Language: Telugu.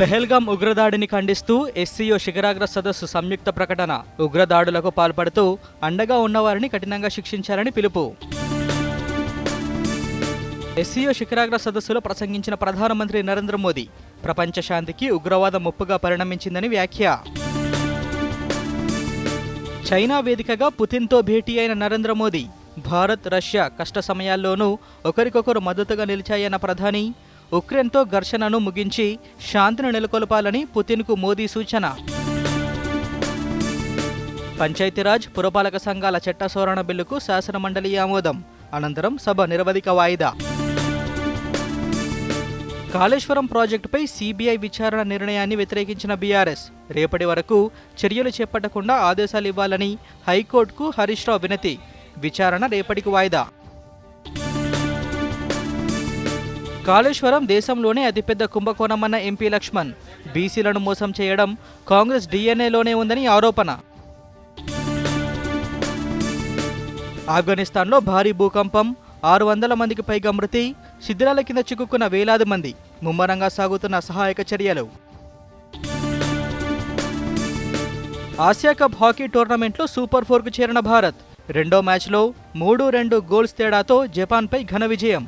పెహల్గాం ఉగ్రదాడిని ఖండిస్తూ ఎస్సీఓ శిఖరాగ్ర సదస్సు సంయుక్త ప్రకటన. ఉగ్రదాడులకు పాల్పడుతూ అండగా ఉన్నవారిని కఠినంగా శిక్షించాలని పిలుపు. ఎస్సీఓ శిఖరాగ్ర సదస్సులో ప్రసంగించిన ప్రధానమంత్రి నరేంద్ర మోదీ ప్రపంచ శాంతికి ఉగ్రవాదం ముప్పుగా పరిణమించిందని వ్యాఖ్య. చైనా వేదికగా పుతిన్తో భేటీ అయిన నరేంద్ర మోదీ భారత్ రష్యా కష్ట సమయాల్లోనూ ఒకరికొకరు మద్దతుగా నిలిచాయన్న ప్రధాని ఉక్రెయిన్తో ఘర్షణను ముగించి శాంతిని నెలకొల్పాలని పుతిన్కు మోదీ సూచన. పంచాయతీరాజ్ పురపాలక సంఘాల చట్ట సవరణ బిల్లుకు శాసనమండలి ఆమోదం. అనంతరం సభ నిరవధిక వాయిదా. కాళేశ్వరం ప్రాజెక్టుపై సీబీఐ విచారణ నిర్ణయాన్ని వ్యతిరేకించిన బీఆర్ఎస్. రేపటి వరకు చర్యలు చేపట్టకుండా ఆదేశాలు ఇవ్వాలని హైకోర్టుకు హరీష్ రావు వినతి. విచారణ రేపటికి వాయిదా. కాళేశ్వరం దేశంలోనే అతిపెద్ద కుంభకోణమన్న ఎంపీ లక్ష్మణ్. బీసీలను మోసం చేయడం కాంగ్రెస్ డీఎన్ఏలోనే ఉందని ఆరోపణ. ఆఫ్ఘనిస్తాన్లో భారీ భూకంపం ఆరు వందల మందికి పైగా మృతి శిథిరాల కింద చిక్కుకున్న వేలాది మంది. ముమ్మరంగా సాగుతున్న సహాయక చర్యలు. ఆసియా కప్ హాకీ టోర్నమెంట్లో సూపర్ ఫోర్కు చేరిన భారత్. రెండో మ్యాచ్లో మూడు రెండు గోల్స్ తేడాతో జపాన్పై ఘన విజయం.